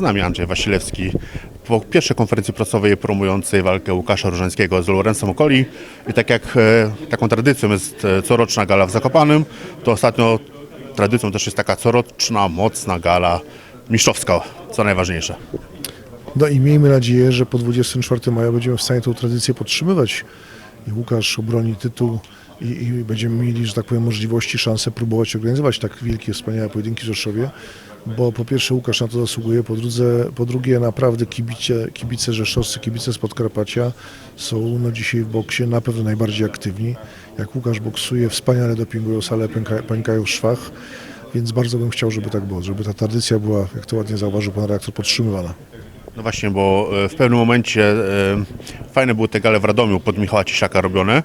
z nami Andrzej Wasilewski po pierwszej konferencji prasowej promującej walkę Łukasza Różańskiego z Lorencem Okoli. I tak jak e, taką tradycją jest e, coroczna gala w Zakopanym, to ostatnio tradycją też jest taka coroczna, mocna gala mistrzowska, co najważniejsze. No i miejmy nadzieję, że po 24 maja będziemy w stanie tą tradycję podtrzymywać. I Łukasz obroni tytuł i, i będziemy mieli, że tak powiem, możliwości, szansę próbować organizować tak wielkie, wspaniałe pojedynki w Rzeszowie. Bo po pierwsze Łukasz na to zasługuje, po, drudze, po drugie naprawdę kibice, kibice rzeszowscy, kibice z Podkarpacia są no, dzisiaj w boksie na pewno najbardziej aktywni. Jak Łukasz boksuje, wspaniale dopingują, salę pęka, pękają w szwach. Więc bardzo bym chciał, żeby tak było, żeby ta tradycja była, jak to ładnie zauważył pan redaktor, podtrzymywana. No właśnie, bo e, w pewnym momencie e, fajne były te gale w Radomiu pod Michała Cisiaka robione,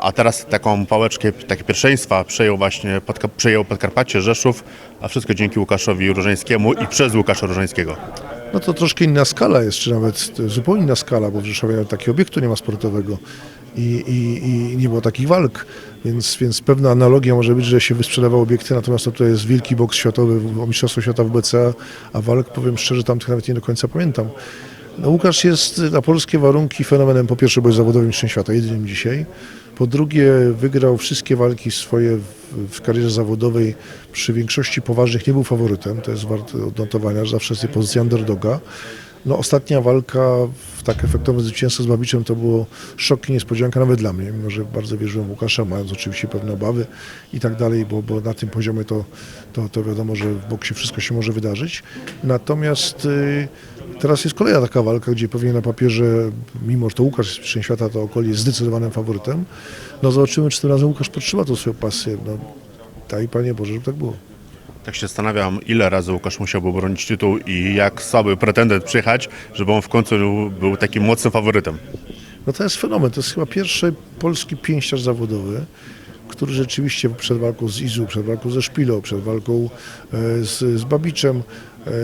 a teraz taką pałeczkę, takie pierwszeństwa przejął właśnie Podka- przejął Podkarpacie, Rzeszów, a wszystko dzięki Łukaszowi Różańskiemu i przez Łukasza Różańskiego. No to troszkę inna skala jest, czy nawet zupełnie inna skala, bo w Rzeszowie takiego obiektu nie ma sportowego i, i, i nie było takich walk, więc, więc pewna analogia może być, że się wysprzedawały obiekty, natomiast to jest wielki boks światowy, o Mistrzostwo Świata w BCA, a walk, powiem szczerze, tamtych nawet nie do końca pamiętam. No, Łukasz jest na polskie warunki fenomenem, po pierwsze, bo jest zawodowym mistrzem świata, jedynym dzisiaj. Po drugie, wygrał wszystkie walki swoje w, w karierze zawodowej. Przy większości poważnych nie był faworytem, to jest warte odnotowania, że zawsze jest tej pozycji underdoga. No, ostatnia walka w tak efektowne zwycięstwo z Babiczem to było szok i niespodzianka nawet dla mnie, mimo że bardzo wierzyłem w Łukasza, mając oczywiście pewne obawy i tak dalej, bo, bo na tym poziomie to, to, to wiadomo, że w boksie wszystko się może wydarzyć. Natomiast y, teraz jest kolejna taka walka, gdzie pewnie na papierze, mimo że to Łukasz jest mistrzem świata, to Okoli jest zdecydowanym faworytem. No zobaczymy, czy tym razem Łukasz podtrzyma tą swoją pasję. No, daj Panie Boże, żeby tak było. Tak się zastanawiam, ile razy Łukasz musiałby obronić tytuł i jak słaby pretendent przyjechać, żeby on w końcu był takim mocnym faworytem. No to jest fenomen. To jest chyba pierwszy polski pięściarz zawodowy, który rzeczywiście przed walką z Izu, przed walką ze Szpilą, przed walką e, z, z Babiczem,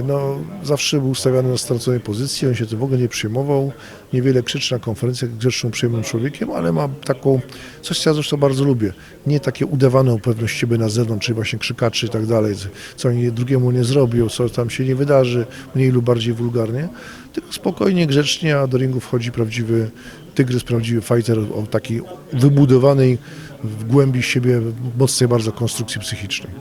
no, zawsze był stawiany na straconej pozycji. On się tym w ogóle nie przejmował. Niewiele krzyczy na konferencjach grzeczną, przyjemnym człowiekiem, ale ma taką, coś co ja zresztą bardzo lubię, nie takie udawaną pewność siebie na zewnątrz, czyli właśnie krzykaczy i tak dalej, co oni drugiemu nie zrobią, co tam się nie wydarzy, mniej lub bardziej wulgarnie, tylko spokojnie, grzecznie, a do ringu wchodzi prawdziwy tygrys, prawdziwy fighter o takiej wybudowanej w głębi siebie mocnej bardzo konstrukcji psychicznej.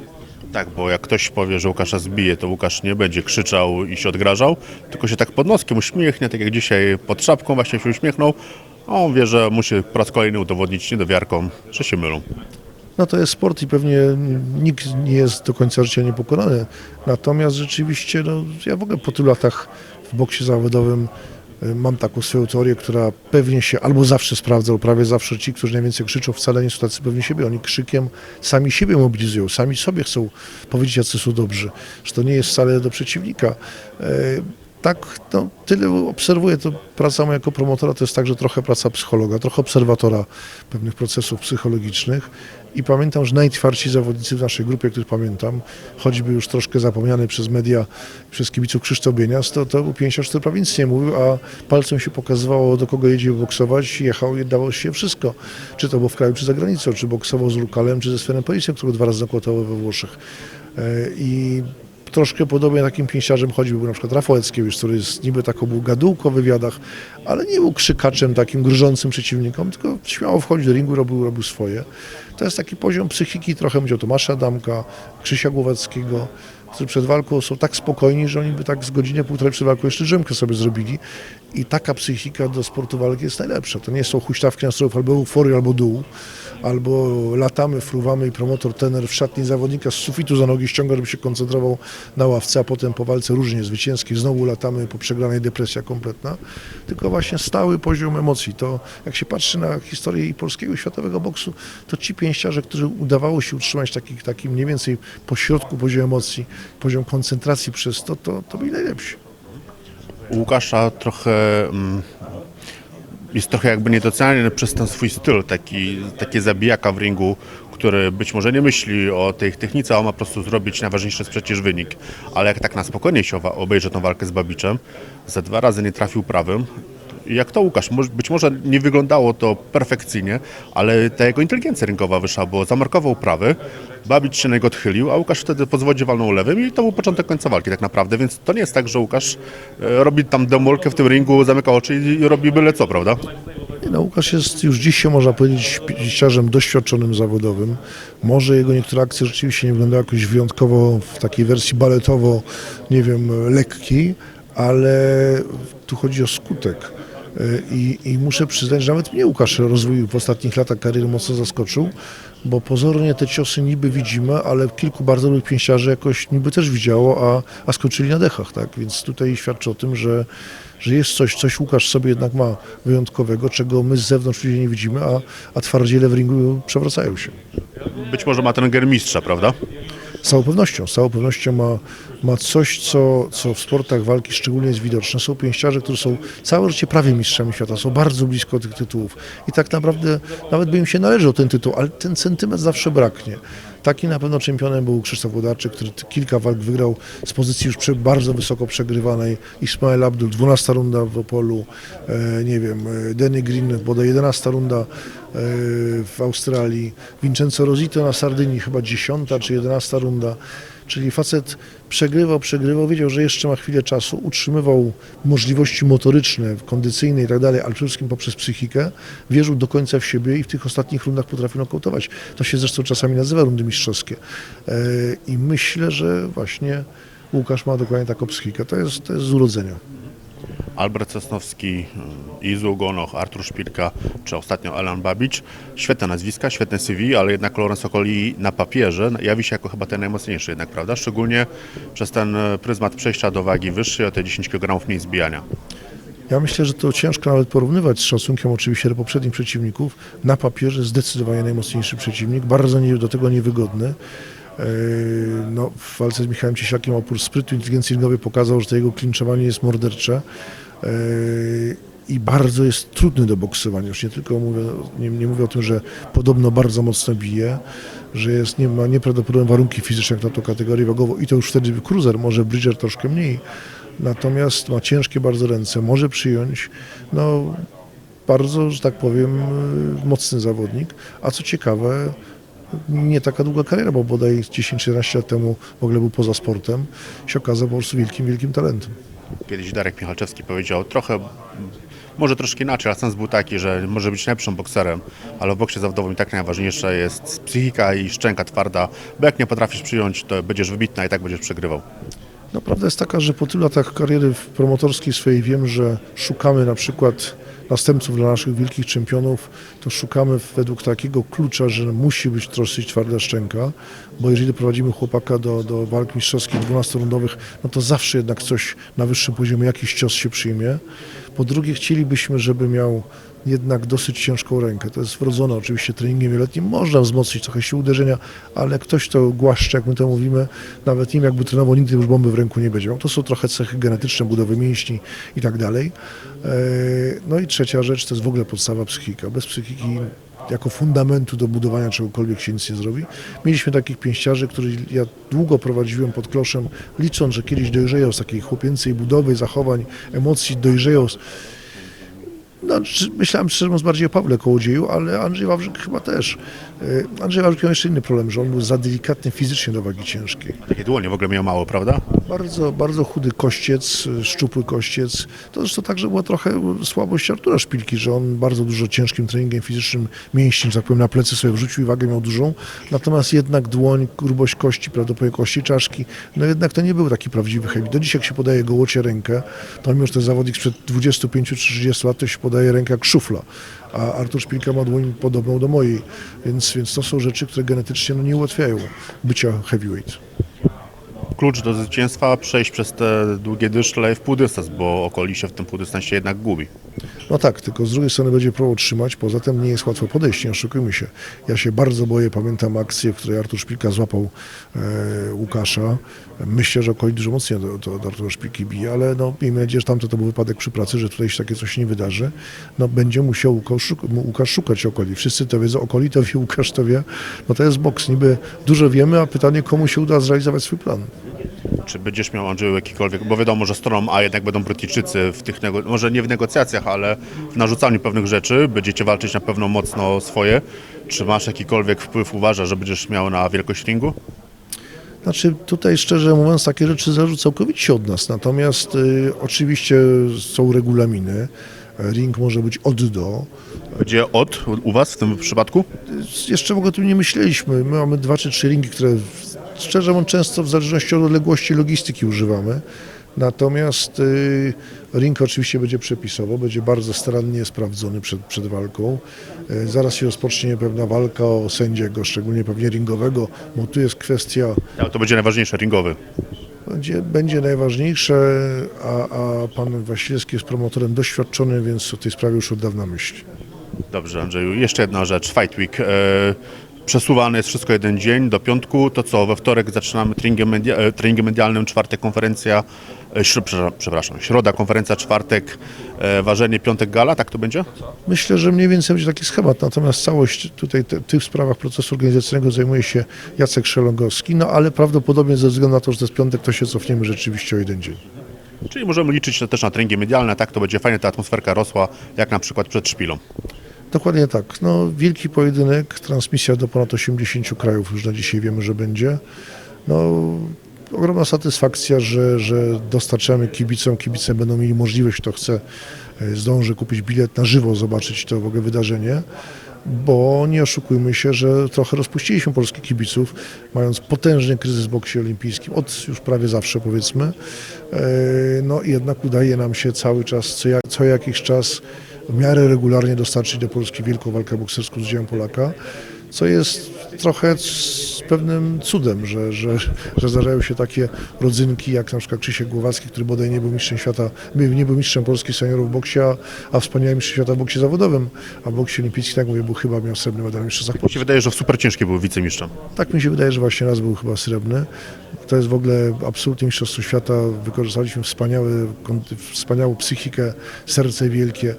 Tak, bo jak ktoś powie, że Łukasza zbije, to Łukasz nie będzie krzyczał i się odgrażał, tylko się tak pod noskiem uśmiechnie, tak jak dzisiaj pod szapką właśnie się uśmiechnął, a on wie, że musi po raz kolejny udowodnić niedowiarkom, że się mylą. No to jest sport i pewnie nikt nie jest do końca życia niepokonany. Natomiast rzeczywiście, no, ja w ogóle po tylu latach w boksie zawodowym mam taką swoją teorię, która pewnie się albo zawsze sprawdza, albo prawie zawsze ci, którzy najwięcej krzyczą, wcale nie są tacy pewni siebie. Oni krzykiem sami siebie mobilizują, sami sobie chcą powiedzieć, jacy są dobrzy, że to nie jest wcale do przeciwnika. Y, tak, no, tyle obserwuję, to praca moja jako promotora to jest także trochę praca psychologa, trochę obserwatora pewnych procesów psychologicznych i pamiętam, że najtwardsi zawodnicy w naszej grupie, których pamiętam, choćby już troszkę zapomniany przez media, przez kibiców Krzysztof Bienias, to, to pięściarz, który prawie nic nie mówił, a palcem się pokazywało, do kogo jedzie boksować, jechał i dało się wszystko. Czy to było w kraju, czy za granicą, czy boksował z Lukalem, czy ze Svenem Policją, który dwa razy zakłotał we Włoszech. E, I troszkę podobnie takim pięściarzem był na przykład Rafał Eckiewicz, który jest niby taką był gadułką w wywiadach, ale nie był krzykaczem takim grużącym przeciwnikom, tylko śmiało wchodził do ringu, robił, robił swoje. To jest taki poziom psychiki, trochę będzie o Tomasza Adamka, Krzysia Głowackiego, którzy przed walką są tak spokojni, że oni by tak z godzinę, półtorej przed walką jeszcze drzemkę sobie zrobili i taka psychika do sportu walki jest najlepsza. To nie są huśtawki nastrojów albo euforii, albo dół, albo latamy, fruwamy i promotor, tener w szatni zawodnika z sufitu za nogi ściąga, żeby się koncentrował na ławce, a potem po walce różnie zwycięskiej znowu latamy po przegranej depresja kompletna, tylko właśnie stały poziom emocji. To jak się patrzy na historię i polskiego i światowego boksu, to ci pięściarze, którzy udawało się utrzymać taki, taki mniej więcej pośrodku poziom emocji, poziom koncentracji przez to, to, to byli najlepsi. Łukasza trochę mm, jest trochę jakby niedoceniany przez ten swój styl, taki, taki zabijaka w ringu, który być może nie myśli o tej technice, a ma po prostu zrobić najważniejszy przecież wynik. Ale jak tak na spokojnie się obejrzy tą walkę z Babiczem, za dwa razy nie trafił prawym, Jak to Łukasz? Być może nie wyglądało to perfekcyjnie, ale ta jego inteligencja ringowa wyszła, bo zamarkował prawy, Babić się na niego odchylił, a Łukasz wtedy po zwodzie walnął lewym i to był początek końca walki tak naprawdę, więc to nie jest tak, że Łukasz e, robi tam demolkę w tym ringu, zamyka oczy i robi byle co, prawda? No, Łukasz jest już dzisiaj, można powiedzieć, pięściarzem doświadczonym zawodowym. Może jego niektóre akcje rzeczywiście nie wyglądają jakoś wyjątkowo w takiej wersji baletowo, nie wiem, lekkiej, ale tu chodzi o skutek. I, I muszę przyznać, że nawet mnie Łukasz rozwój w ostatnich latach kariery mocno zaskoczył, bo pozornie te ciosy niby widzimy, ale kilku bardzo dobrych pięściarzy jakoś niby też widziało, a, a skoczyli na dechach, tak? Więc tutaj świadczy o tym, że, że jest coś, coś Łukasz sobie jednak ma wyjątkowego, czego my z zewnątrz ludzie nie widzimy, a, a twardziele w ringu przewracają się. Być może ma ten ger mistrza, prawda? Z całą pewnością, z całą pewnością ma, ma coś, co, co w sportach walki szczególnie jest widoczne. Są pięściarze, którzy są całe życie prawie mistrzami świata, są bardzo blisko tych tytułów i tak naprawdę nawet by im się należał ten tytuł, ale ten sentyment zawsze braknie. Taki na pewno czempionem był Krzysztof Wodarczyk, który kilka walk wygrał z pozycji już prze, bardzo wysoko przegrywanej. Ismail Abdul, 12 runda w Opolu, e, nie wiem, e, Danny Green, bodaj 11 runda e, w Australii, Vincenzo Rosito na Sardynii, chyba 10 czy 11 runda. Czyli facet przegrywał, przegrywał, wiedział, że jeszcze ma chwilę czasu, utrzymywał możliwości motoryczne, kondycyjne i tak dalej, ale przede wszystkim poprzez psychikę, wierzył do końca w siebie i w tych ostatnich rundach potrafił nokautować. To się zresztą czasami nazywa rundy mistrzowskie. E, I myślę, że właśnie Łukasz ma dokładnie taką psychikę. To jest, to jest z urodzenia. Albert Sosnowski, y, Izu Gonoch, Artur Szpilka, czy ostatnio Alan Babić. Świetne nazwiska, świetne CV, ale jednak Lorenz Okoli na papierze jawi się jako chyba ten najmocniejszy jednak, prawda? Szczególnie przez ten y, pryzmat przejścia do wagi wyższej, o te 10 kg mniej zbijania. Ja myślę, że to ciężko nawet porównywać z szacunkiem oczywiście do poprzednich przeciwników. Na papierze zdecydowanie najmocniejszy przeciwnik, bardzo do tego niewygodny. Yy, No, w walce z Michałem Cieślakiem opór sprytu inteligencji ringowej pokazał, że to jego klinczowanie jest mordercze yy, i bardzo jest trudny do boksowania. Już nie tylko mówię, nie, nie mówię o tym, że podobno bardzo mocno bije, że jest, nie ma nieprawdopodobne warunki fizyczne na tą kategorię wagową i to już wtedy cruiser, może Bridger troszkę mniej, natomiast ma ciężkie bardzo ręce, może przyjąć, no bardzo, że tak powiem, y, mocny zawodnik, a co ciekawe, nie taka długa kariera, bo bodaj 10-11 lat temu w ogóle był poza sportem, się okazał po prostu wielkim, wielkim talentem. Kiedyś Darek Michalczewski powiedział trochę, może troszkę inaczej, ale sens był taki, że może być lepszym bokserem, ale w boksie zawodowym i tak najważniejsza jest psychika i szczęka twarda, bo jak nie potrafisz przyjąć, to będziesz wybitny, a i tak będziesz przegrywał. No prawda jest taka, że po tylu latach kariery promotorskiej swojej wiem, że szukamy na przykład następców dla naszych wielkich czempionów, to szukamy według takiego klucza, że musi być dosyć twarda szczęka, bo jeżeli doprowadzimy chłopaka do, do walk mistrzowskich 12-rundowych, no to zawsze jednak coś na wyższym poziomie, jakiś cios się przyjmie. Po drugie chcielibyśmy, żeby miał jednak dosyć ciężką rękę. To jest wrodzone oczywiście treningiem wieloletnim. Można wzmocnić trochę sił uderzenia, ale ktoś to głaszcze, jak my to mówimy, nawet nim jakby trenował, nigdy już bomby w ręku nie będzie. To są trochę cechy genetyczne, budowy mięśni i tak dalej. E, No i trzecia rzecz, to jest w ogóle podstawa psychika. Bez psychiki jako fundamentu do budowania czegokolwiek się nic nie zrobi. Mieliśmy takich pięściarzy, których ja długo prowadziłem pod kloszem, licząc, że kiedyś dojrzeją z takiej chłopięcej budowy, zachowań, emocji, dojrzeją no, myślałem szczerze mówiąc bardziej o Pawle Kołodzieju, ale Andrzej Wawrzyk chyba też. E, Andrzej Wawrzyk miał jeszcze inny problem, że on był za delikatny fizycznie do wagi ciężkiej. Takie dłonie w ogóle miał mało, prawda? Bardzo, bardzo chudy kościec, szczupły kościec. To zresztą także była trochę słabość Artura Szpilki, że on bardzo dużo ciężkim treningiem fizycznym mięśni, że tak powiem, na plecy sobie wrzucił i wagę miał dużą. Natomiast jednak dłoń, grubość kości, prawdopodobnie kości czaszki, no jednak to nie był taki prawdziwy heavy. Do dzisiaj jak się podaje gołocie rękę, to mimo, że jest zawodnik sprzed 25 czy 30 lat, to się podaje rękę jak szufla. A Artur Szpilka ma dłoń podobną do mojej, więc, więc to są rzeczy, które genetycznie no, nie ułatwiają bycia heavyweight. Klucz do zwycięstwa przejść przez te długie dyszle w półdystans, bo okoli się w tym półdystansie jednak gubi. No tak, tylko z drugiej strony będzie próbował trzymać, poza tym nie jest łatwo podejść, nie oszukujmy się. Ja się bardzo boję, pamiętam akcję, w której Artur Szpilka złapał e, Łukasza. Myślę, że okoli dużo mocniej do, do, do Artura Szpilki bije, ale no, miejmy nadzieję, że tamto to był wypadek przy pracy, że tutaj się takie coś nie wydarzy. No będzie musiał Łukasz, Łukasz szukać okoli. Wszyscy to wiedzą, okoli to wie, Łukasz to wie. No to jest boks, niby dużo wiemy, a pytanie, komu się uda zrealizować swój plan. Czy będziesz miał, Andrzeju, jakikolwiek, bo wiadomo, że stroną A jednak będą Brytyjczycy w tych, może nie w negocjacjach, ale w narzucaniu pewnych rzeczy. Będziecie walczyć na pewno mocno swoje. Czy masz jakikolwiek wpływ, uważasz, że będziesz miał na wielkość ringu? Znaczy tutaj szczerze mówiąc takie rzeczy zależą całkowicie od nas, natomiast y, oczywiście są regulaminy, ring może być od do. Będzie od u Was w tym przypadku? Jeszcze w ogóle o tym nie myśleliśmy, my mamy dwa czy trzy ringi, które szczerze mówiąc często w zależności od odległości logistyki używamy. Natomiast y, ring oczywiście będzie przepisowo, będzie bardzo starannie sprawdzony przed, przed walką. Y, zaraz się rozpocznie pewna walka o sędziego, szczególnie pewnie ringowego, bo tu jest kwestia Ja, to będzie najważniejsze, ringowy. Będzie, będzie najważniejsze, a, a pan Wasilewski jest promotorem doświadczony, więc o tej sprawie już od dawna myśli. Dobrze, Andrzeju. Jeszcze jedna rzecz. Fight Week. Przesuwane jest wszystko jeden dzień do piątku. To co, we wtorek zaczynamy treningiem, media, e, treningiem medialnym, czwartek konferencja, e, śro, przepraszam, przepraszam, środa konferencja, czwartek e, ważenie, piątek gala, tak to będzie? Myślę, że mniej więcej będzie taki schemat, natomiast całość tutaj te, tych sprawach procesu organizacyjnego zajmuje się Jacek Szelongowski, no ale prawdopodobnie ze względu na to, że to jest piątek, to się cofniemy rzeczywiście o jeden dzień. Czyli możemy liczyć też na treningi medialne, tak to będzie fajnie, ta atmosferka rosła, jak na przykład przed szpilą. Dokładnie tak. No, wielki pojedynek, transmisja do ponad 80 krajów już na dzisiaj wiemy, że będzie. No, ogromna satysfakcja, że, że dostarczamy kibicom, kibice będą mieli możliwość, kto chce, e, zdąży kupić bilet na żywo, zobaczyć to w ogóle wydarzenie. Bo nie oszukujmy się, że trochę rozpuściliśmy polskich kibiców, mając potężny kryzys w boksie olimpijskim, od już prawie zawsze powiedzmy. E, No i jednak udaje nam się cały czas, co, ja, co jakiś czas w miarę regularnie dostarczyć do Polski wielką walkę bokserską z udziałem Polaka, co jest trochę z pewnym cudem, że, że, że zdarzają się takie rodzynki jak na przykład Krzysiek Głowacki, który bodaj nie był mistrzem świata, nie był mistrzem Polski seniorów w boksie, a, a wspaniałym mistrzem świata w boksie zawodowym, a w boksie olimpijskim, tak mówię, był chyba miał srebrny medal w mistrzostwach Mi się wydaje, że w super ciężkie był wicemistrzem. tak mi się wydaje, że właśnie raz był chyba srebrny. To jest w ogóle absolutnie mistrzostwo świata. Wykorzystaliśmy wspaniałe, wspaniałą psychikę, serce wielkie.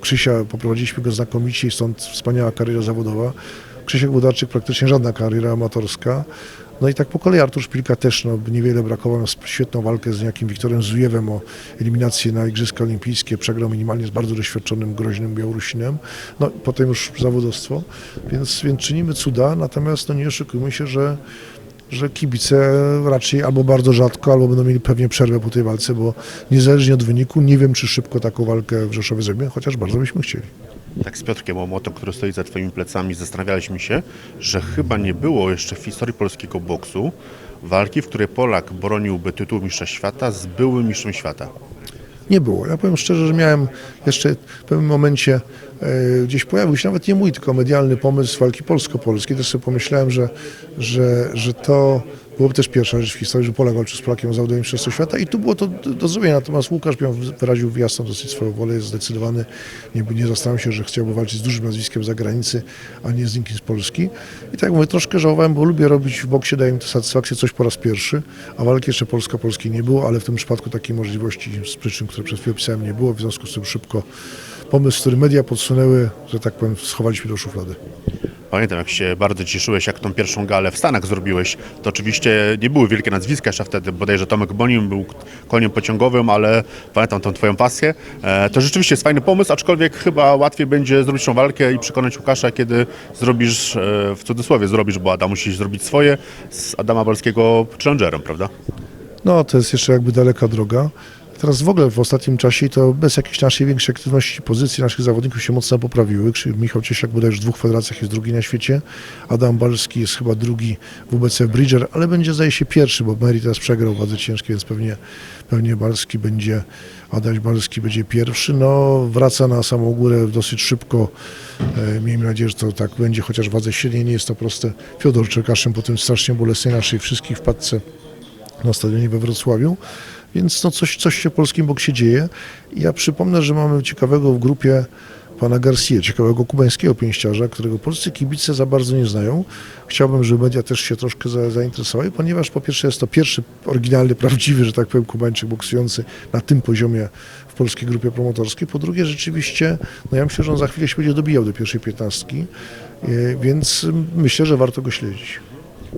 Krzysia poprowadziliśmy go znakomicie i stąd wspaniała kariera zawodowa. Krzysiek Budarczyk praktycznie żadna kariera amatorska. No i tak po kolei Artur Szpilka też no, niewiele brakowało. Świetną walkę z niejakim Wiktorem Zujewem o eliminację na Igrzyska Olimpijskie. Przegrał minimalnie z bardzo doświadczonym, groźnym Białorusinem. No potem już zawodowstwo. Więc, więc czynimy cuda, natomiast no, nie oszukujmy się, że że kibice raczej albo bardzo rzadko, albo będą mieli pewnie przerwę po tej walce, bo niezależnie od wyniku nie wiem, czy szybko taką walkę w Rzeszowie zrobimy, chociaż bardzo byśmy chcieli. Tak z Piotrkiem Łomotem, który stoi za Twoimi plecami, zastanawialiśmy się, że chyba nie było jeszcze w historii polskiego boksu walki, w której Polak broniłby tytuł mistrza świata z byłym mistrzem świata. Nie było. Ja powiem szczerze, że miałem jeszcze w pewnym momencie gdzieś pojawił się nawet nie mój, tylko medialny pomysł walki polsko-polskiej. Też sobie pomyślałem, że, że, że to byłoby też pierwsza rzecz w historii, że Polak walczył z Polakiem o zawodowym mistrzostwo świata i tu było to do, zrobienia. Natomiast Łukasz miał, wyraził jasno dosyć swoją wolę, jest zdecydowany. Nie, nie zastanawiał się, że chciałby walczyć z dużym nazwiskiem z zagranicy, a nie z nikim z Polski. I tak mówię, troszkę żałowałem, bo lubię robić w boksie, daje mi to satysfakcję coś po raz pierwszy, a walki jeszcze Polska-Polskiej nie było, ale w tym przypadku takiej możliwości z przyczyn, które przed chwilą opisałem, nie było. W związku z tym szybko pomysł, który media podsunęły, że tak powiem, schowaliśmy do szuflady. Pamiętam, jak się bardzo cieszyłeś, jak tą pierwszą galę w Stanach zrobiłeś. To oczywiście nie były wielkie nazwiska jeszcze wtedy, bodajże Tomek Bonim był koniem pociągowym, ale pamiętam tą Twoją pasję. E, to rzeczywiście jest fajny pomysł, aczkolwiek chyba łatwiej będzie zrobić tą walkę i przekonać Łukasza, kiedy zrobisz, e, w cudzysłowie zrobisz, bo Adam musi zrobić swoje, z Adama Balskiego challengerem, prawda? No, to jest jeszcze jakby daleka droga. Teraz w ogóle w ostatnim czasie to bez jakiejś naszej większej aktywności pozycje naszych zawodników się mocno poprawiły. Michał Ciesiak bodajże w dwóch federacjach jest drugi na świecie. Adam Balski jest chyba drugi w WBC Bridger, ale będzie zdaje się pierwszy, bo Mary teraz przegrał w wadze ciężkiej, więc pewnie, pewnie Balski będzie, Adaś Balski będzie pierwszy. No wraca na samą górę dosyć szybko. E, miejmy nadzieję, że to tak będzie, chociaż w wadze średniej nie jest to proste. Fiodor Czerkaszyn po tym strasznie bolesnej naszej wszystkich wpadce na stadionie we Wrocławiu. Więc no coś, coś się w polskim boksie dzieje. Ja przypomnę, że mamy ciekawego w grupie pana Garcia, ciekawego kubańskiego pięściarza, którego polscy kibice za bardzo nie znają. Chciałbym, żeby media też się troszkę za, zainteresowały, ponieważ po pierwsze jest to pierwszy oryginalny, prawdziwy, że tak powiem, kubańczyk boksujący na tym poziomie w polskiej grupie promotorskiej. Po drugie rzeczywiście, no ja myślę, że on za chwilę się będzie dobijał do pierwszej piętnastki, e, więc myślę, że warto go śledzić.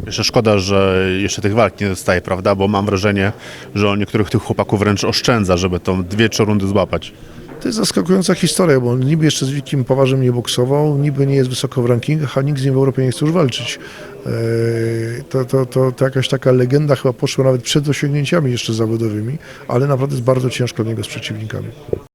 Jeszcze szkoda, że jeszcze tych walk nie dostaje, prawda? Bo mam wrażenie, że on niektórych tych chłopaków wręcz oszczędza, żeby tą dwie, trzy rundy złapać. To jest zaskakująca historia, bo niby jeszcze z Wikim Poważem nie boksował, niby nie jest wysoko w rankingach, a nikt z nim w Europie nie chce już walczyć. Eee, To, to, to, to jakaś taka legenda chyba poszła nawet przed osiągnięciami jeszcze zawodowymi, ale naprawdę jest bardzo ciężko od niego z przeciwnikami.